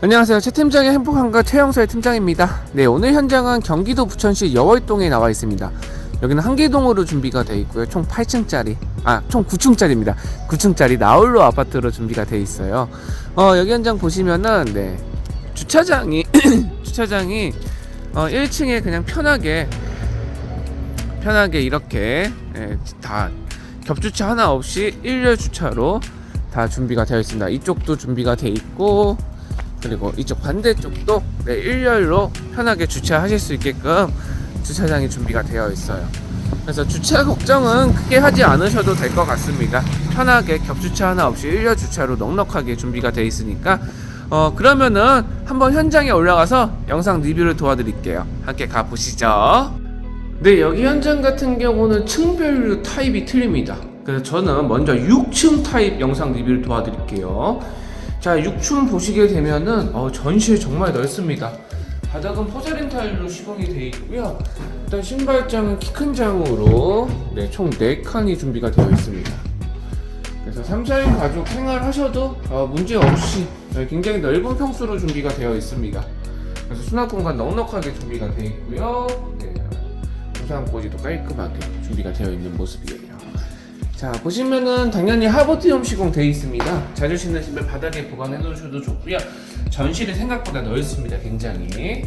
안녕하세요. 최 팀장의 행복한가 최영서의 팀장입니다. 네, 오늘 현장은 경기도 부천시 여월동에 나와 있습니다. 여기는 한계동으로 준비가 되어 있고요. 총 8층짜리, 아, 총 9층짜리입니다. 9층짜리 나홀로 아파트로 준비가 되어 있어요. 어, 여기 현장 보시면은, 네, 주차장이, 주차장이, 어, 1층에 그냥 편하게, 편하게 이렇게, 예, 다 겹주차 하나 없이 1열 주차로 다 준비가 되어 있습니다. 이쪽도 준비가 되어 있고, 그리고 이쪽 반대쪽도 네, 1열로 편하게 주차하실 수 있게끔 주차장이 준비가 되어 있어요. 그래서 주차 걱정은 크게 하지 않으셔도 될 것 같습니다. 편하게 겹주차 하나 없이 1열 주차로 넉넉하게 준비가 되어 있으니까 어 그러면은 한번 현장에 올라가서 영상 리뷰를 도와드릴게요. 함께 가 보시죠. 네, 여기 현장 같은 경우는 층별로 타입이 틀립니다. 그래서 저는 먼저 6층 타입 영상 리뷰를 도와드릴게요. 자, 6층 보시게 되면은 어, 전시에 정말 넓습니다. 바닥은 포자린 타일로 시공이 되어 있고요. 일단 신발장은 키큰 장으로 네, 총 4칸이 준비가 되어 있습니다. 그래서 3, 4인 가족 생활하셔도 어, 문제 없이 네, 굉장히 넓은 평수로 준비가 되어 있습니다. 그래서 수납 공간 넉넉하게 준비가 되어 있고요. 네, 우산꽂이도 깔끔하게 준비가 되어 있는 모습이에요. 자 보시면은 당연히 하버티움 시공 되어 있습니다. 자주 신는 신발 바닥에 보관해 놓으셔도 좋고요. 전실이 생각보다 넓습니다. 굉장히.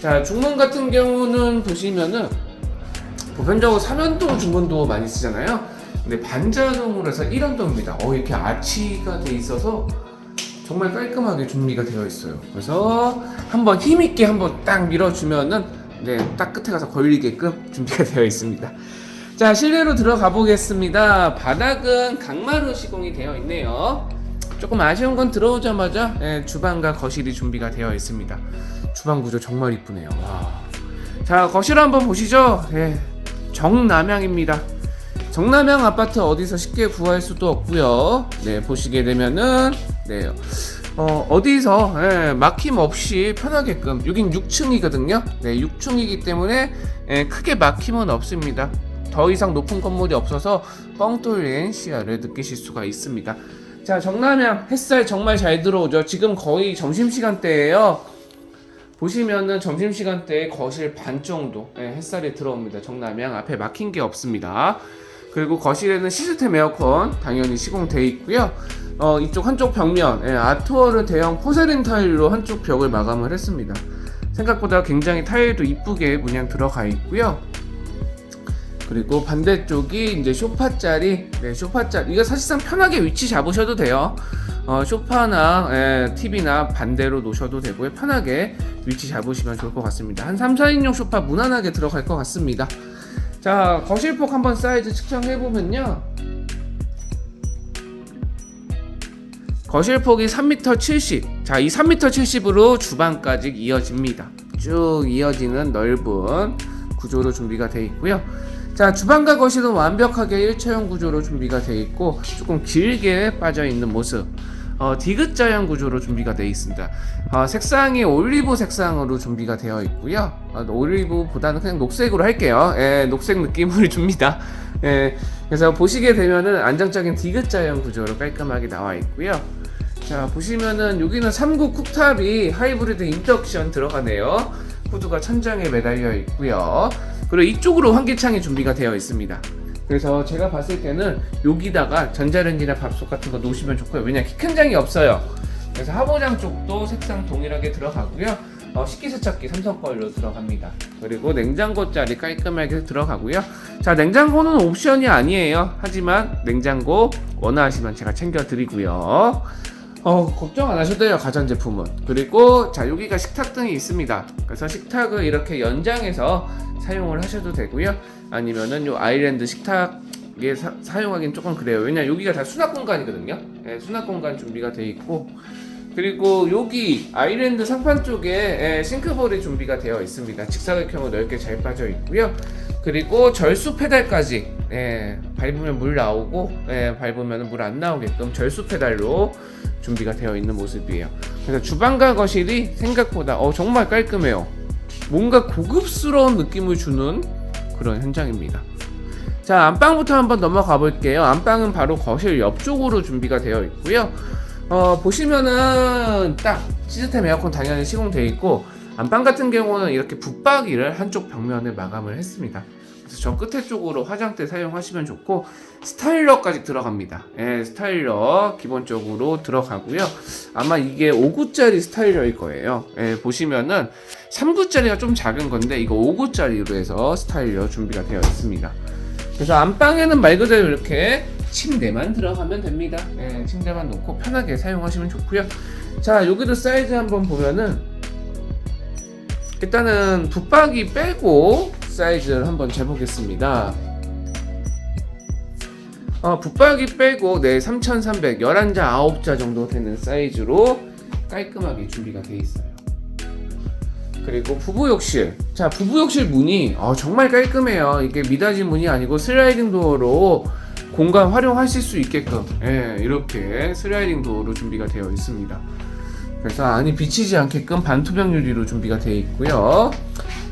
자 중문 같은 경우는 보시면은 보편적으로 3연동 중문도 많이 쓰잖아요. 근데 반자동으로 해서 1연동입니다. 어 이렇게 아치가 돼 있어서 정말 깔끔하게 준비가 되어 있어요. 그래서 한번 힘있게 한번 딱 밀어주면은 네, 딱 끝에 가서 걸리게끔 준비가 되어 있습니다. 자, 실내로 들어가 보겠습니다. 바닥은 강마루 시공이 되어 있네요. 조금 아쉬운 건 들어오자마자 예, 주방과 거실이 준비가 되어 있습니다. 주방 구조 정말 이쁘네요. 와. 자, 거실 한번 보시죠. 예, 정남향입니다. 정남향 아파트 어디서 쉽게 구할 수도 없고요. 네, 보시게 되면은 네. 어, 어디서 예, 막힘 없이 편하게끔 여긴 6층이거든요. 네, 6층이기 때문에 예, 크게 막힘은 없습니다. 더 이상 높은 건물이 없어서 뻥 뚫린 시야를 느끼실 수가 있습니다. 자, 정남향 햇살 정말 잘 들어오죠. 지금 거의 점심시간대예요. 보시면은 점심시간대에 거실 반 정도 예, 햇살이 들어옵니다. 정남향 앞에 막힌 게 없습니다. 그리고 거실에는 시스템 에어컨 당연히 시공되어 있고요. 어, 이쪽 한쪽 벽면 예, 아트월은 대형 포세린 타일로 한쪽 벽을 마감을 했습니다. 생각보다 굉장히 타일도 이쁘게 문양 들어가 있고요. 그리고 반대쪽이 이제 쇼파짜리, 네, 쇼파짜리. 이거 사실상 편하게 위치 잡으셔도 돼요. 어, 쇼파나 예, TV나 반대로 놓으셔도 되고요. 편하게 위치 잡으시면 좋을 것 같습니다. 한 3, 4인용 쇼파 무난하게 들어갈 것 같습니다. 자, 거실폭 한번 사이즈 측정해 보면요. 거실폭이 3m 70. 자, 이 3m 70으로 주방까지 이어집니다. 쭉 이어지는 넓은 구조로 준비가 되어 있고요. 자, 주방과 거실은 완벽하게 일체형 구조로 준비가 되어 있고 조금 길게 빠져 있는 모습. 어, 디귿자형 구조로 준비가 되어 있습니다. 어, 색상이 올리브 색상으로 준비가 되어 있고요. 어, 올리브보다는 그냥 녹색으로 할게요. 예, 녹색 느낌을 줍니다. 예, 그래서 보시게 되면은 안정적인 디귿자형 구조로 깔끔하게 나와 있고요. 자, 보시면은 여기는 3구 쿡탑이 하이브리드 인덕션 들어가네요. 후드가 천장에 매달려 있고요. 그리고 이쪽으로 환기창이 준비가 되어 있습니다. 그래서 제가 봤을 때는 여기다가 전자레인지나 밥솥 같은 거 놓으시면 좋고요. 왜냐 키 큰 장이 없어요. 그래서 하부장 쪽도 색상 동일하게 들어가고요. 어, 식기세척기 삼성 걸로 들어갑니다. 그리고 냉장고 자리 깔끔하게 들어가고요. 자 냉장고는 옵션이 아니에요. 하지만 냉장고 원하시면 제가 챙겨드리고요. 어 걱정 안 하셔도 돼요 가전제품은. 그리고 자 여기가 식탁 등이 있습니다. 그래서 식탁을 이렇게 연장해서 사용을 하셔도 되고요. 아니면은 요 아일랜드 식탁에 사, 용하기는 조금 그래요. 왜냐 여기가 다 수납 공간이거든요. 예, 수납 공간 준비가 되어 있고 그리고 여기 아일랜드 상판 쪽에 예, 싱크볼이 준비가 되어 있습니다 직사각형으로 넓게 잘 빠져 있고요 그리고 절수 페달까지 예, 밟으면 물 나오고 예, 밟으면 물 안 나오게끔 절수 페달로 준비가 되어 있는 모습이에요. 그래서 주방과 거실이 생각보다 어, 정말 깔끔해요. 뭔가 고급스러운 느낌을 주는 그런 현장입니다. 자 안방부터 한번 넘어가 볼게요. 안방은 바로 거실 옆쪽으로 준비가 되어 있고요. 어, 보시면은 딱 시스템 에어컨 당연히 시공되어 있고 안방 같은 경우는 이렇게 붙박이를 한쪽 벽면에 마감을 했습니다. 그래서 저 끝에 쪽으로 화장대 사용하시면 좋고 스타일러까지 들어갑니다. 예, 스타일러 기본적으로 들어가고요. 아마 이게 5구짜리 스타일러일 거예요. 예, 보시면은 3구짜리가 좀 작은 건데 이거 5구짜리로 해서 스타일러 준비가 되어 있습니다. 그래서 안방에는 말 그대로 이렇게 침대만 들어가면 됩니다. 예, 침대만 놓고 편하게 사용하시면 좋고요. 자, 여기도 사이즈 한번 보면은 일단은 붙박이 빼고 사이즈를 한번 재보겠습니다. 어, 붙박이 빼고 네, 3,300, 11자, 9자 정도 되는 사이즈로 깔끔하게 준비가 되어 있어요. 그리고 부부 욕실. 자, 부부 욕실 문이 어, 정말 깔끔해요. 이게 미닫이 문이 아니고 슬라이딩 도어로 공간 활용하실 수 있게끔 예, 이렇게 슬라이딩 도어로 준비가 되어 있습니다. 그래서 안이 비치지 않게끔 반투명 유리로 준비가 되어 있고요.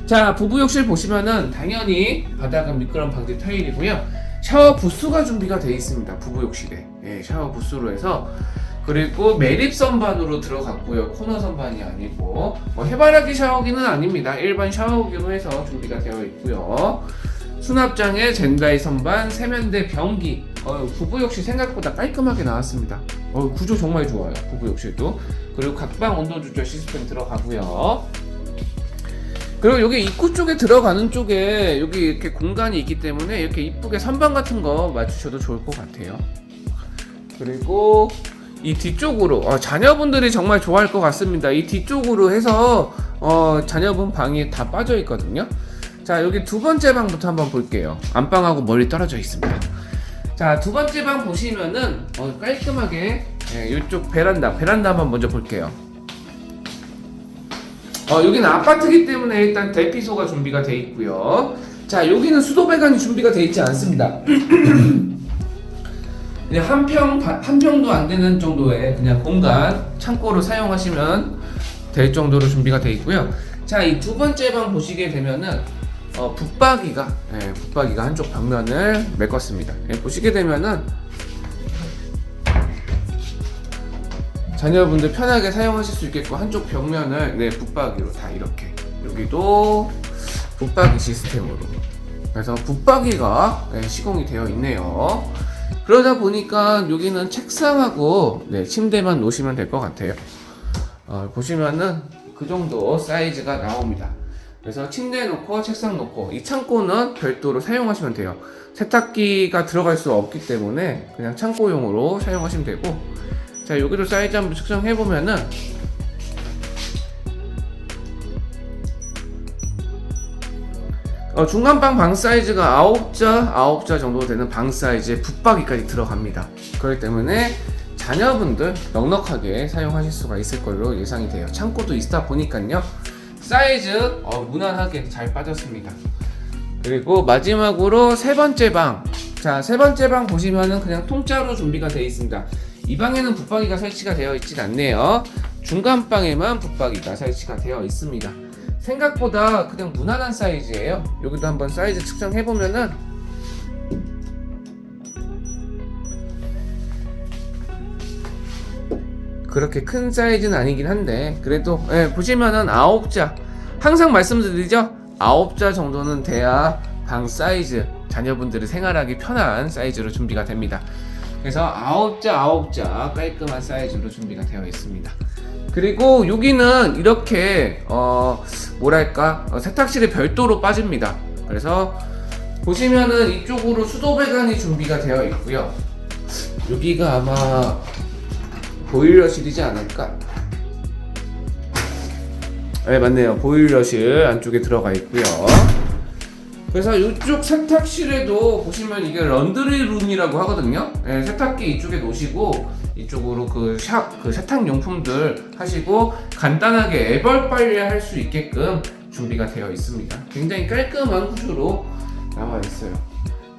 자, 부부 욕실 보시면은 당연히 바닥은 미끄럼 방지 타일이고요. 샤워 부스가 준비가 되어 있습니다. 부부 욕실에. 예, 샤워 부스로 해서 그리고 매립 선반으로 들어갔고요. 코너 선반이 아니고 뭐 해바라기 샤워기는 아닙니다. 일반 샤워기로 해서 준비가 되어 있고요. 수납장에 젠다이 선반, 세면대, 변기. 어, 부부 욕실 생각보다 깔끔하게 나왔습니다. 어, 구조 정말 좋아요. 부부 욕실도. 그리고 각방 온도 조절 시스템 들어가고요. 그리고 여기 입구 쪽에 들어가는 쪽에 여기 이렇게 공간이 있기 때문에 이렇게 이쁘게 선반 같은 거 맞추셔도 좋을 것 같아요. 그리고 이 뒤쪽으로 어, 자녀분들이 정말 좋아할 것 같습니다. 이 뒤쪽으로 해서 어, 자녀분 방이 다 빠져 있거든요. 자 여기 두 번째 방부터 한번 볼게요. 안방하고 멀리 떨어져 있습니다. 자 두 번째 방 보시면은 어, 깔끔하게 예, 이쪽 베란다 베란다 한번 먼저 볼게요. 어, 여기는 아파트기 때문에 일단 대피소가 준비가 돼 있고요. 자, 여기는 수도 배관이 준비가 돼 있지 않습니다. 그냥 한 평, 한 평도 안 되는 정도의 그냥 공간 창고로 사용하시면 될 정도로 준비가 돼 있고요. 자, 이 두 번째 방 보시게 되면은 어, 붙박이가, 예, 붙박이가 한쪽 벽면을 메꿨습니다. 예, 보시게 되면은 자녀분들 편하게 사용하실 수 있게끔 한쪽 벽면을 네 붙박이로 다 이렇게. 여기도 붙박이 시스템으로. 그래서 붙박이가 네, 시공이 되어 있네요. 그러다 보니까 여기는 책상하고 네, 침대만 놓으시면 될 것 같아요. 어, 보시면은 그 정도 사이즈가 나옵니다 그래서 침대 놓고 책상 놓고 이 창고는 별도로 사용하시면 돼요 세탁기가 들어갈 수 없기 때문에 그냥 창고용으로 사용하시면 되고 자 여기도 사이즈 한번 측정해 보면은 어, 중간방 방 사이즈가 9자, 9자 정도 되는 방 사이즈에 붙박이까지 들어갑니다. 그렇기 때문에 자녀분들 넉넉하게 사용하실 수가 있을 걸로 예상이 돼요. 창고도 있다 보니까요. 사이즈 어, 무난하게 잘 빠졌습니다. 그리고 마지막으로 세 번째 방. 자, 세 번째 방 보시면은 그냥 통짜로 준비가 되어 있습니다. 이 방에는 붙박이가 설치가 되어 있진 않네요. 중간 방에만 붙박이가 설치가 되어 있습니다. 생각보다 그냥 무난한 사이즈예요. 여기도 한번 사이즈 측정해 보면은 그렇게 큰 사이즈는 아니긴 한데 그래도 예, 보시면은 아홉 자 항상 말씀드리죠 아홉 자 정도는 돼야 방 사이즈 자녀분들이 생활하기 편한 사이즈로 준비가 됩니다. 그래서 아홉 자 아홉 자 깔끔한 사이즈로 준비가 되어 있습니다. 그리고 여기는 이렇게 어 뭐랄까 어, 세탁실에 별도로 빠집니다. 그래서 보시면은 이쪽으로 수도 배관이 준비가 되어 있고요. 여기가 아마 보일러실이지 않을까? 네 맞네요. 보일러실 안쪽에 들어가 있고요. 그래서 이쪽 세탁실에도 보시면 이게 런드리 룸이라고 하거든요. 예, 세탁기 이쪽에 놓으시고 이쪽으로 그, 샤, 그 세탁 용품들 하시고 간단하게 애벌 빨래 할 수 있게끔 준비가 되어 있습니다. 굉장히 깔끔한 구조로 나와 있어요.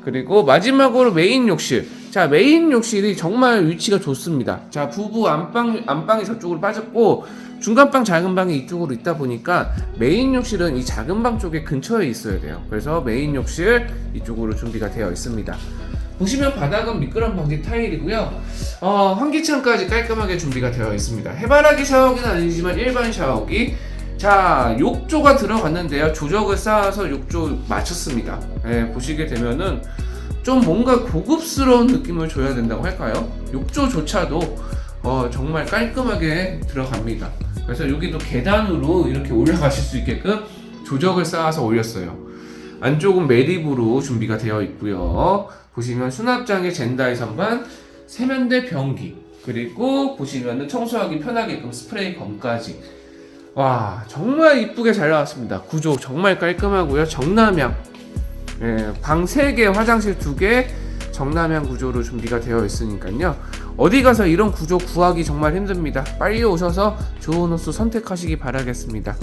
그리고 마지막으로 메인 욕실. 자, 메인 욕실이 정말 위치가 좋습니다. 자, 부부 안방, 안방이 저쪽으로 빠졌고, 중간방 작은 방이 이쪽으로 있다 보니까 메인 욕실은 이 작은 방 쪽에 근처에 있어야 돼요. 그래서 메인 욕실 이쪽으로 준비가 되어 있습니다. 보시면 바닥은 미끄럼 방지 타일이고요. 어, 환기창까지 깔끔하게 준비가 되어 있습니다. 해바라기 샤워기는 아니지만 일반 샤워기. 자, 욕조가 들어갔는데요. 조적을 쌓아서 욕조 맞췄습니다. 예, 보시게 되면은 좀 뭔가 고급스러운 느낌을 줘야 된다고 할까요? 욕조조차도 어, 정말 깔끔하게 들어갑니다. 그래서 여기도 계단으로 이렇게 올라가실 수 있게끔 조적을 쌓아서 올렸어요. 안쪽은 매립으로 준비가 되어 있고요. 보시면 수납장에 젠다이 선반, 세면대 변기, 그리고 보시면은 청소하기 편하게끔 스프레이 검까지. 와, 정말 이쁘게 잘 나왔습니다. 구조 정말 깔끔하고요. 정남향. 예, 방 3개, 화장실 2개, 정남향 구조로 준비가 되어 있으니까요. 어디 가서 이런 구조 구하기 정말 힘듭니다. 빨리 오셔서 좋은 호수 선택하시기 바라겠습니다.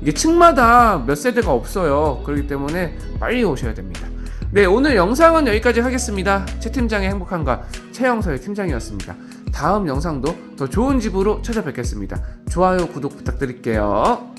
이게 층마다 몇 세대가 없어요. 그렇기 때문에 빨리 오셔야 됩니다. 네, 오늘 영상은 여기까지 하겠습니다. 최 팀장의 행복한가 최영서의 팀장이었습니다. 다음 영상도 더 좋은 집으로 찾아뵙겠습니다. 좋아요, 구독 부탁드릴게요.